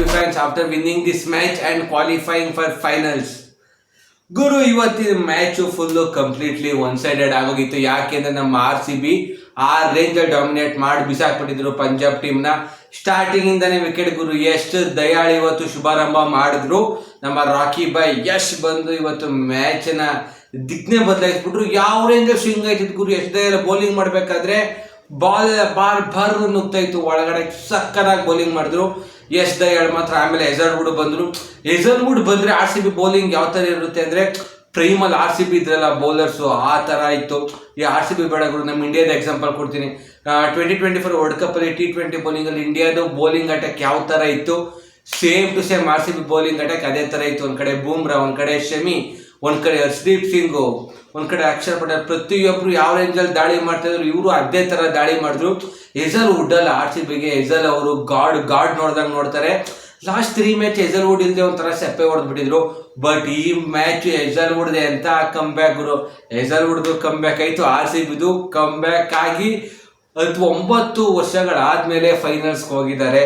RCB fans after winning this match and qualifying for finals. ಗುರು, ಇವತ್ತಿನ match full completely one sided ಆಗೋಗಿತ್ತು ಯಾಕೆಂದ್ರೆ ನಮ್ಮ ಆರ್ ಸಿ ಬಿ ಆ ರೇಂಜಲ್ಲಿ ಡಾಮಿನೇಟ್ ಮಾಡಿ ಬಿಸಾಕ್ಬಿಟ್ಟಿದ್ರು ಪಂಜಾಬ್ ಟೀಮ್ನ ಸ್ಟಾರ್ಟಿಂಗ್ ಇಂದನೇ ವಿಕೆಟ್ ಗುರು, ಎಷ್ಟು ದಯಾಳಿ ಇವತ್ತು ಶುಭಾರಂಭ ಮಾಡಿದ್ರು. ನಮ್ಮ ರಾಕಿ ಬಾಯ್ ಯಶ್ ಬಂದು ಇವತ್ತು ಮ್ಯಾಚ್ನ ದಿಗ್ನೆ ಬದಲಾಯಿಸ್ಬಿಟ್ರು. ಯಾವ ರೇಂಜಲ್ಲಿ ಸ್ವಿಂಗ್ ಆಯ್ತಿತ್ತು ಗುರು, ಎಷ್ಟು ದಯಾಳ ಬೌಲಿಂಗ್ ಮಾಡಬೇಕಾದ್ರೆ? ಬಾಲ್ ಬಾಲ್ ಬರ್ ನುಗ್ತಾ ಇತ್ತು ಒಳಗಡೆ ಸಕ್ಕನಾಗಿ ಬೌಲಿಂಗ್ ಮಾಡಿದ್ರು. ಎಸ್ ದಯಾಳ್ ಮಾತ್ರ, ಆಮೇಲೆ ಹೆಸಲ್ವುಡ್ ಬಂದ್ರು. ಹೆಸಲ್ವುಡ್ ಬಂದ್ರೆ ಆರ್ ಸಿ ಬಿ ಬೌಲಿಂಗ್ ಯಾವ ತರ ಇರುತ್ತೆ ಅಂದ್ರೆ ಪ್ರೈಮಲ್ಲಿ ಆರ್ ಸಿ ಬಿ ಇದ್ರಲ್ಲ ಬೌಲರ್ಸು ಆ ತರ ಇತ್ತು. ಈ ಆರ್ ಸಿ ಬಿ ಬೇಡಗಳು ನಮ್ಮ ಇಂಡಿಯಾದ ಎಕ್ಸಾಂಪಲ್ ಕೊಡ್ತೀನಿ. Twenty twenty four world cup ಅಲ್ಲಿ ಟಿ ಟ್ವೆಂಟಿ ಬೌಲಿಂಗ್ ಅಲ್ಲಿ ಇಂಡಿಯಾದ ಬೌಲಿಂಗ್ ಅಟ್ಯಾಕ್ ಯಾವ ತರ ಇತ್ತು? Same to same R C B bowling attack ಅದೇ ತರ ಇತ್ತು. ಒಂದು ಕಡೆ ಬೂಮ್ರಾ ಒಂದು ಕಡೆ ಶಮಿ ಒಂದ್ ಕಡೆ ಹರ್ಷದೀಪ್ ಸಿಂಗ್, ಒಂದ್ ಕಡೆ ಅಕ್ಷರ್ ಪಟೇಲ್, ಪ್ರತಿಯೊಬ್ರು ಯಾವ ರೇಂಜಲ್ಲಿ ದಾಳಿ ಮಾಡ್ತಾ ಇದ್ರು, ಇವರು ಅದೇ ತರ ದಾಳಿ ಮಾಡಿದ್ರು. ಎಜಲ್ ವುಡ್ ಅಲ್ಲ ಆರ್ ಸಿ ಬಿಗೆ ಎಜಲ್ ಅವರು ಗಾಡ್ ಗಾಡ್ ನೋಡ್ದಂಗ್ ನೋಡ್ತಾರೆ. Last three match Hazlewood ಇಲ್ದೆ ಒಂಥರ ಸೆಪ್ಪೆ ಹೊಡೆದ್ಬಿಟ್ಟಿದ್ರು ಬಟ್ ಈ ಮ್ಯಾಚ್ ಎಜಲ್ ವುಡ್ದೆ ಎಂತ ಕಮ್ ಬ್ಯಾಕ್ ಗುರು. ಎಜಲ್ ವುಡ್ದು ಕಮ್ ಬ್ಯಾಕ್ ಆಯ್ತು, ಆರ್ ಸಿ ಬಿದು ಕಮ್ ಬ್ಯಾಕ್ ಆಗಿ ಹತ್ತು ಒಂಬತ್ತು ವರ್ಷಗಳಾದ್ಮೇಲೆ ಫೈನಲ್ಸ್ ಹೋಗಿದ್ದಾರೆ.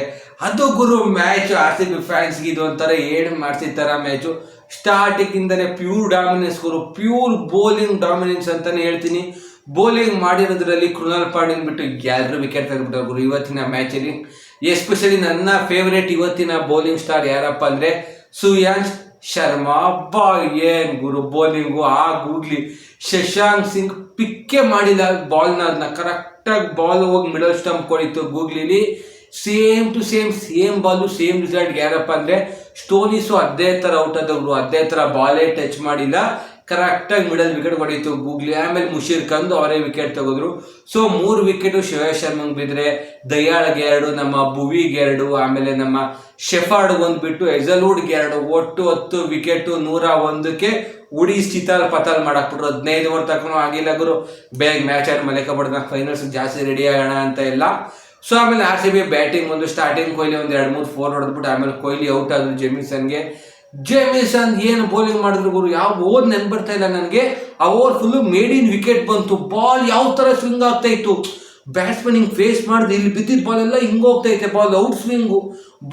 ಅದು ಗುರು ಮ್ಯಾಚ್ ಆರ್ ಸಿ ಬಿ ಫ್ಯಾನ್ಸ್ಗೆ ಇದು ಒಂಥರ ಏಡ್ ಮಾಡ್ಸಿರ್ತಾರ ಮ್ಯಾಚು ಸ್ಟಾರ್ಟಿಂಗ್ ಇಂದನೇ ಪ್ಯೂರ್ ಡಾಮಿನೆನ್ಸ್ ಗುರು ಪ್ಯೂರ್ ಬೌಲಿಂಗ್ ಡಾಮಿನೆನ್ಸ್ ಅಂತಾನೆ ಹೇಳ್ತೀನಿ. ಬೌಲಿಂಗ್ ಮಾಡಿರೋದ್ರಲ್ಲಿ ಕೃಣಾಲ್ ಪಾಂಡ್ಯನ್ ಬಿಟ್ಟು ಎಲ್ಲರೂ ವಿಕೆಟ್ ತೆಗೆದ್ಬಿಟ್ಟಾರೆ ಗುರು. ಇವತ್ತಿನ ಮ್ಯಾಚಲ್ಲಿ ಎಸ್ಪೆಷಲಿ ನನ್ನ ಫೇವರೇಟ್ ಇವತ್ತಿನ ಬೌಲಿಂಗ್ ಸ್ಟಾರ್ ಯಾರಪ್ಪ ಅಂದ್ರೆ ಸುಯಾಂಶ್ ಶರ್ಮಾ. ಬಾ ಏನ್ ಗುರು ಬೌಲಿಂಗು ಆ ಗೂಗ್ಲಿ ಶಶಾಂಕ್ ಸಿಂಗ್ ಪಿಕ್ಕೆ ಮಾಡಿದ ಬಾಲ್ನ ಅದನ್ನ ಕರೆಕ್ಟಾಗಿ ಬಾಲ್ ಹೋಗಿ ಮಿಡಲ್ ಸ್ಟಂಪ್ ಕೊಡಿತ್ತು ಗೂಗ್ಲಿಲಿ. Same to same same ball same result ಯಾರಪ್ಪ ಅಂದ್ರೆ ಸ್ಟೋನಿಸು ಅದೇ ತರ ಔಟ್ ಆದವ್ರು, ಅದೇ ತರ ಬಾಲೇ ಟಚ್ ಮಾಡಿಲ್ಲ. ಕರೆಕ್ಟಾಗಿ ಮಿಡಲ್ ವಿಕೆಟ್ ಹೊಡೀತು. ಗೂಗ್ಲಿ ಆಮೇಲೆ ಮುಷೀರ್ ಕಂದು ಅವರೇ ವಿಕೆಟ್ ತಗೋದ್ರು. ಸೊ ಮೂರು ವಿಕೆಟು ಶಿವೇಶ್ ಶರ್ಮಂಗ್ ಬಿದ್ರೆ, ದಯಾಳ್ಗೆ ಎರಡು, ನಮ್ಮ ಭುವಿಗೆ ಎರಡು, ಆಮೇಲೆ ನಮ್ಮ ಶೆಫಾರ್ಡ್ ಒಂದು ಬಿಟ್ಟು ಎಜಲ್ವುಡ್ಗೆ ಎರಡು, ಒಟ್ಟು ಹತ್ತು ವಿಕೆಟು ನೂರ ಒಂದಕ್ಕೆ ಉಡಿ ಸ್ಥಿತಾಲ್ ಪತಾಲ್ ಮಾಡಾಕ್ಬಿಟ್ರು. ಹದಿನೈದು ಓವರ್ ತಕೊಂಡು ಆಗಿಲ್ಲ ಗುರು. ಬೇಗ ಮ್ಯಾಚ್ ಆಡಿ ಮಲೆಕ ಬಡ್ದ ಫೈನಲ್ಸ್ ಜಾಸ್ತಿ ರೆಡಿ ಆಗೋಣ ಅಂತ ಇಲ್ಲ. ಸೊ ಆಮೇಲೆ ಆರ್ ಸಿ ಬಿ ಬ್ಯಾಟಿಂಗ್ ಒಂದು ಸ್ಟಾರ್ಟಿಂಗ್ ಕೊಹ್ಲಿ ಒಂದು ಎರಡು ಮೂರು ಫೋರ್ ಹೊಡೆದ್ಬಿಟ್ಟು ಆಮೇಲೆ ಕೊಹ್ಲಿ ಔಟ್ ಆದ್ರು ಜೆಮಿಸನ್ಗೆ. ಜೆಮಿಸನ್ ಏನು ಬೌಲಿಂಗ್ ಮಾಡಿದ್ರು ಗುರು? ಯಾವ ಓದ್ ನೆನ್ ಬರ್ತಾ ಇಲ್ಲ ನನಗೆ. ಆ over full maiden wicket ಬಂತು. ಬಾಲ್ ಯಾವ ಥರ ಸ್ವಿಂಗ್ ಆಗ್ತಾ ಇತ್ತು. ಬ್ಯಾಟ್ಸ್ಮನ್ ಹಿಂಗೆ ಫೇಸ್ ಮಾಡಿದ್ರೆ ಇಲ್ಲಿ ಬಿದ್ದಿದ್ದ ಬಾಲ್ ಎಲ್ಲ ಹಿಂಗೆ ಹೋಗ್ತಾ ಐತೆ. ಬಾಲ್ ಔಟ್ ಸ್ವಿಂಗು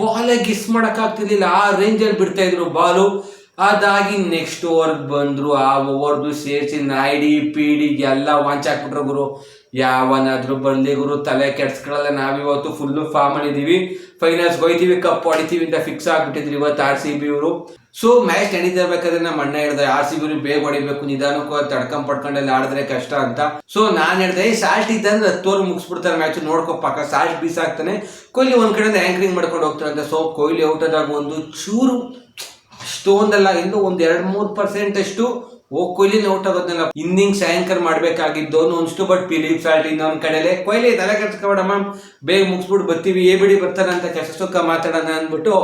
ಬಾಲೇ ಗಿಸ್ ಮಾಡೋಕ್ಕಾಗ್ತಿರ್ಲಿಲ್ಲ ಆ ರೇಂಜಲ್ಲಿ ಬಿಡ್ತಾ ಇದ್ರು ಬಾಲು ಅದಾಗಿ ನೆಕ್ಸ್ಟ್ ಓವರ್ ಬಂದ್ರು, ಆ ಓವರ್ದು ಸೇರಿಸಿ ನಾಯ್ಡಿ, ಪೀಡಿ ಎಲ್ಲ ವಾಂಚ್ ಹಾಕ್ಬಿಟ್ರು ಗುರು. ಯಾವನಾದ್ರೂ ಬರ್ಲಿ ಗುರು, ತಲೆ ಕೆಡ್ಸ್ಕೊಳ್ಳಲ್ಲ. ನಾವಿವತ್ತು ಫುಲ್ಲು ಫಾರ್ಮ್ ಅಲ್ಲಿದ್ದೀವಿ ಫೈನಲ್ಸ್ ಹೋಯ್ತೀವಿ ಕಪ್ ಹೊಡಿತೀವಿ ಅಂತ ಫಿಕ್ಸ್ ಆಗ್ಬಿಟ್ಟಿದ್ರು ಇವತ್ತು ಆರ್ ಸಿ ಬಿ ಅವರು. ಸೊ ಮ್ಯಾಚ್ ನಡೀತಿರ್ಬೇಕಾದ್ರೆ ನಮ್ಮ ಅಣ್ಣ ಹೇಳಿದೆ ಆರ್ ಸಿ ಬಿ ಬೇಗ ಹೊಡಿಬೇಕು, ನಿಧಾನಕ್ಕೂ ತಡ್ಕೊಂಡ್ ಪಡ್ಕೊಂಡೆಲ್ಲ ಆಡಿದ್ರೆ ಕಷ್ಟ ಅಂತ. ಸೊ ನಾನ್ ಹೇಳಿದೆ ಸಾಲ್ಟ್ ಇದ್ದಂದ್ರೆ ಹತ್ತೋರು ಮುಗಿಸ್ಬಿಡ್ತಾರೆ ಮ್ಯಾಚ್ ನೋಡ್ಕೊ ಪಕ್ಕ ಸಾಲ್ಟ್ ಬೀಸಾಕ್ತಾನೆ. ಕೊಹ್ಲಿ ಒಂದ್ ಕಡೆಯಿಂದ ಆ್ಯಂಕರಿಂಗ್ ಮಾಡ್ಕೊಂಡು ಹೋಗ್ತಾರೆ ಅಂತ. ಸೊ ಕೊಹ್ಲಿ ಔಟ್ ಆದಾಗ ಒಂದು ಚೂರು ಅಷ್ಟೊಂದಲ್ಲ ಇನ್ನು ಒಂದ್ ಎರಡ್ ಮೂರ್ ಪರ್ಸೆಂಟ್ ಅಷ್ಟು ಓ ಕೊಹ್ಲಿ ಔಟ್ ಆಗೋದನ್ನ ಇನ್ನಿಂಗ್ ಆಂಕರ್ ಮಾಡ್ಬೇಕಾಗಿದ್ದು ಅನ್ಸ್ತು ಬಟ್ ಫಿಲಿಪ್ ಸಾಲ್ಟ್ ಇನ್ನೊಂದ್ ಕಡೆಲೆ ಕೊಹ್ಲಿ ತಲೆ ಕೆಡ್ಸ್ಕೊಬೇಡ ಬೇಗ ಮುಗಿಸ್ಬಿಟ್ಟು ಬರ್ತೀವಿ ಏ ಬಿಡಿ ಬರ್ತಾನೆ ಅಂತ ಕೆಲಸ ಸುಖ ಮಾತಾಡೋಣ ಅಂದ್ಬಿಟ್ಟು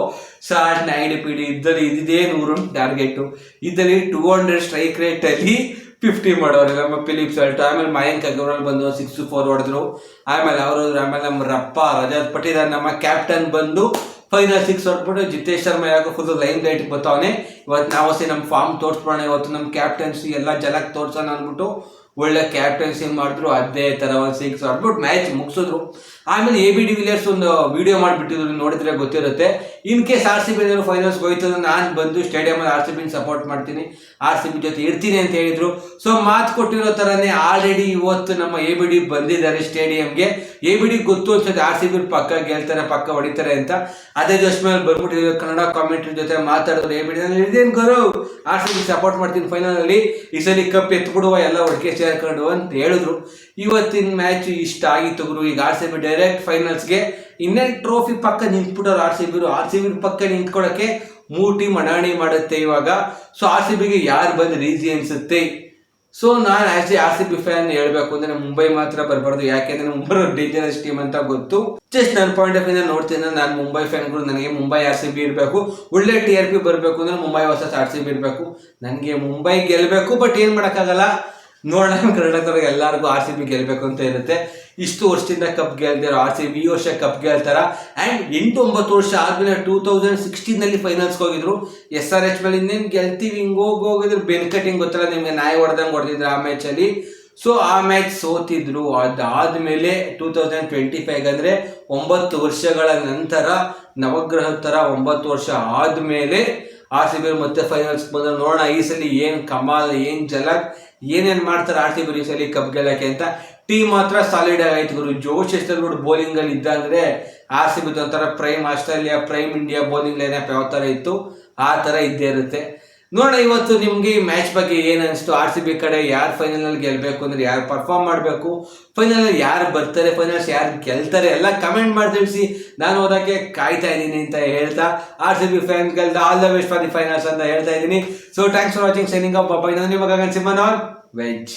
ಸಾಲ್ಟ್ ಪಿ ಪಿಡಿ ಇದ್ದಲ್ಲಿ ಇದೇ ನೂರು ಟಾರ್ಗೆಟ್ ಇದ್ದಲ್ಲಿ ಟೂ ಹಂಡ್ರೆಡ್ ಸ್ಟ್ರೈಕ್ ರೇಟ್ ಅಲ್ಲಿ ಫಿಫ್ಟಿ ಮಾಡೋರು ನಮ್ಮ ಫಿಲಿಪ್ ಸಾಲ್ಟ್ ಆಮೇಲೆ ಮಯಾಂಕ್ ಅಗರ್ವಾಲ್ ಬಂದು ಸಿಕ್ಸ್ ಫೋರ್ ಹೊಡೆದ್ರು. ಆಮೇಲೆ ಅವರು ಆಮೇಲೆ ನಮ್ಮ ರಪ್ಪ, ರಜತ್ ಪಟೇಲ್ ನಮ್ಮ ಕ್ಯಾಪ್ಟನ್ ಬಂದು ಫೈನಲ್ ಸಿಕ್ಸ್ ಹೊರಟ್ಬಿಟ್ಟು ಜಿತೇಶ್ ಶರ್ಮಾ ಯಾಕೋ ಫುಲ್ ಲೈನ್ ಲೈಟ್ ಬರ್ತಾವನೆ. ಇವತ್ತು ನಾವು ಸೇ ನಮ್ಮ ಫಾರ್ಮ್ ತೋರಿಸ್ಬೋಣ ಇವತ್ತು ನಮ್ಮ ಕ್ಯಾಪ್ಟನ್ಸಿ ಎಲ್ಲ ಜಲಕ್ಕೆ ತೋರ್ಸೋಣ ಅಂದ್ಬಿಟ್ಟು ಒಳ್ಳೆ ಕ್ಯಾಪ್ಟನ್ಸಿ ಮಾಡಿದ್ರು, ಅದೇ ಥರ ಒಂದು ಸಿಕ್ಸ್ ಹೊಡ್ಬಿಟ್ಟು ಮ್ಯಾಚ್ ಮುಗಿಸಿದ್ರು. ಆಮೇಲೆ ಎ ಬಿ ಡಿ ವಿಲಿಯರ್ಸ್ ಒಂದು ವಿಡಿಯೋ ಮಾಡಿಬಿಟ್ಟಿದ್ರು, ನೋಡಿದ್ರೆ ಗೊತ್ತಿರುತ್ತೆ. In case R C B finals ಹೋಯ್ತು ನಾನು ಬಂದು ಸ್ಟೇಡಿಯಮಲ್ಲಿ ಆರ್ ಸಿ ಬಿನ ಸಪೋರ್ಟ್ ಮಾಡ್ತೀನಿ ಆರ್ ಸಿ ಬಿ ಜೊತೆ ಇರ್ತೀನಿ ಅಂತ ಹೇಳಿದ್ರು. ಸೊ ಮಾತು ಕೊಟ್ಟಿರೋ ಥರನೇ ಆಲ್ರೆಡಿ ಇವತ್ತು ನಮ್ಮ ಎ ಬಿ ಡಿ ಬಂದಿದ್ದಾರೆ ಸ್ಟೇಡಿಯಂಗೆ ಎ ಬಿ ಡಿ ಗೊತ್ತು ಅನ್ಸುತ್ತೆ ಆರ್ ಸಿ ಬಿ ಪಕ್ಕ ಗೆಲ್ತಾರೆ, ಪಕ್ಕ ಹೊಡಿತಾರೆ ಅಂತ. ಅದೇ ಜಸ್ಟ್ ಮೇಲೆ ಬಂದ್ಬಿಟ್ಟಿದ್ರು, ಕನ್ನಡ ಕಾಮೆಂಟ್ರಿ ಜೊತೆ ಮಾತಾಡಿದ್ರು. ಎ ಬಿ ಡಿ ಇದೇನು Gaurav? R C B support ಮಾಡ್ತೀನಿ ಫೈನಲ್ ಅಲ್ಲಿ. ಈ ಸಲ ಕಪ್ ಎತ್ಬಿಡುವ ಎಲ್ಲ ಒಟ್ಟಿಗೆ ಸೇರ್ಕೊಂಡು ಅಂತ ಹೇಳಿದ್ರು. ಇವತ್ತಿನ ಮ್ಯಾಚ್ ಇಷ್ಟ ಆಗಿತ್ತು ಗುರು. ಈಗ ಆರ್ ಸಿ ಬಿ ಡೈರೆಕ್ಟ್ ಫೈನಲ್ಸ್ಗೆ ಇನ್ನೇನು ಟ್ರೋಫಿ ಪಕ್ಕ ನಿಂತ್ಬಿಟ್ಟವ್ರು R C B R C B ಪಕ್ಕ ನಿಂತ್ಕೊಳಕ್ಕೆ ಮೂರು ಟೀಮ್ ಅಡಾಣಿ ಮಾಡುತ್ತೆ ಇವಾಗ. ಸೊ ಆರ್ ಸಿ ಬಿಗೆ ಯಾರು ಬಂದ್ರೆ ರೀಸಿ ಅನ್ಸುತ್ತೆ? ಸೊ ನಾನು as a R C B fan ಹೇಳ್ಬೇಕು ಅಂದ್ರೆ ಮುಂಬೈ ಮಾತ್ರ ಬರಬಾರ್ದು. ಯಾಕೆಂದ್ರೆ ಮುಂಬೈ ಡೇಂಜರಸ್ ಟೀಮ್ ಅಂತ ಗೊತ್ತು. ಜಸ್ಟ್ ನನ್ನ ಪಾಯಿಂಟ್ ಆಫ್ ವ್ಯೂ ನೋಡ್ತೀನಿ ನಾನು ಮುಂಬೈ ಫ್ಯಾನ್ಗಳು ನನಗೆ ಮುಂಬೈ ಆರ್ ಸಿ ಬಿ ಇರಬೇಕು. ಒಳ್ಳೆ ಟಿ ಆರ್ ಪಿ ಬರಬೇಕು ಅಂದ್ರೆ Mumbai versus R C B ಇರಬೇಕು. ನನಗೆ ಮುಂಬೈ ಗೆಲ್ಲಬೇಕು ಬಟ್ ಏನು ಮಾಡೋಕ್ಕಾಗಲ್ಲ? ನೋಡೋಣ, ಕರ್ನಾಟಕದವ್ರಿಗೆ ಎಲ್ಲರಿಗೂ ಆರ್ ಸಿ ಬಿ ಗೆಲ್ಲಬೇಕು ಅಂತ ಇರುತ್ತೆ. ಇಷ್ಟು ವರ್ಷದಿಂದ ಕಪ್ ಗೆಲ್ದಿರೋ ಆರ್ ಸಿ ಬಿ, ಈ ವರ್ಷ ಕಪ್ ಗೆಲ್ತಾರ? ಆ್ಯಂಡ್ ಎಂಟು ಒಂಬತ್ತು ವರ್ಷ ಆದ್ಮೇಲೆ ಟೂ ತೌಸಂಡ್ ಸಿಕ್ಸ್ಟೀನಲ್ಲಿ ಫೈನಲ್ಸ್ಗೆ ಹೋಗಿದ್ರು. ಎಸ್ ಆರ್ ಎಚ್ ಮೇಲೆ ಇನ್ನೇನು ಗೆಲ್ತೀವಿ, ಹಿಂಗೆ ಹೋಗಿ ಹೋಗಿದ್ರು. ಬೆನ್ ಕಟ್ಟಿಂಗ್ ಗೊತ್ತಲ್ಲ, ನಿಮಗೆ ನಾಯಿ ಹೊಡೆದಂಗೆ ಹೊಡೆದಿದ್ರು ಆ ಮ್ಯಾಚಲ್ಲಿ ಸೊ ಆ ಮ್ಯಾಚ್ ಸೋತಿದ್ರು. ಅದಾದಮೇಲೆ ಟೂ ತೌಸಂಡ್ ಟ್ವೆಂಟಿ ಫೈವ್ ಅಂದರೆ ಒಂಬತ್ತು ವರ್ಷಗಳ ನಂತರ, ನವಗ್ರಹ ಥರ ಒಂಬತ್ತು ವರ್ಷ ಆದಮೇಲೆ ಆರ್ ಸಿ ಬಿ ಮತ್ತೆ ಫೈನಲ್ಸ್ ಬಂದ್ರೆ. ನೋಡೋಣ, ಈ ಸಲ ಏನು ಕಮಾಲ್, ಏನು ಜಲಕ್ ಏನೇನ್ ಮಾಡ್ತಾರೆ ಆರ್ ಸಿ ಬಿ ಕಪ್ ಗೆಲ್ಲಕ್ಕೆ ಅಂತ? ಟೀಮ್ ಮಾತ್ರ ಸಾಲಿಡ್ ಆಗೈತೆ ಗುರು. ಜೋಶ್ ಗುಡ್ ಬೌಲಿಂಗ್ ಅಲ್ಲಿ ಇದ್ದ ಅಂದ್ರೆ ಆರ್ ಸಿ ಬಿ ಒಂಥರ prime Australia prime India bowling lineup ಯಾವ ಥರ ಇತ್ತು, ಆ ಥರ ಇದ್ದೇ ಇರುತ್ತೆ. ನೋಡೋಣ, ಇವತ್ತು ನಿಮ್ಗೆ ಈ ಮ್ಯಾಚ್ ಬಗ್ಗೆ ಏನ್ ಅನಿಸ್ತು? ಆರ್ ಸಿ ಬಿ ಕಡೆ ಯಾರು ಫೈನಲ್ ಗೆಲ್ಲಬೇಕು ಅಂದ್ರೆ ಯಾರು ಪರ್ಫಾರ್ಮ್ ಮಾಡಬೇಕು? ಫೈನಲ್ ಅಲ್ಲಿ ಯಾರು ಬರ್ತಾರೆ? ಫೈನಲ್ಸ್ ಯಾರು ಗೆಲ್ತಾರೆ? ಎಲ್ಲ ಕಮೆಂಟ್ ಮಾಡಿ ತಿಳಿಸಿ. ನಾನು ಓದೋಕ್ಕೆ ಕಾಯ್ತಾ ಇದ್ದೀನಿ ಅಂತ ಹೇಳ್ತಾ R C B fan ಗೆಲ್ದ all the best for the finals ಅಂತ ಹೇಳ್ತಾ ಇದ್ದೀನಿ. So thanks for watching signing up ಬಾಬಾ ನಾನು ನಿಮಗೆ ಸಿಮನ್ ಆನ್ ವೆಜ್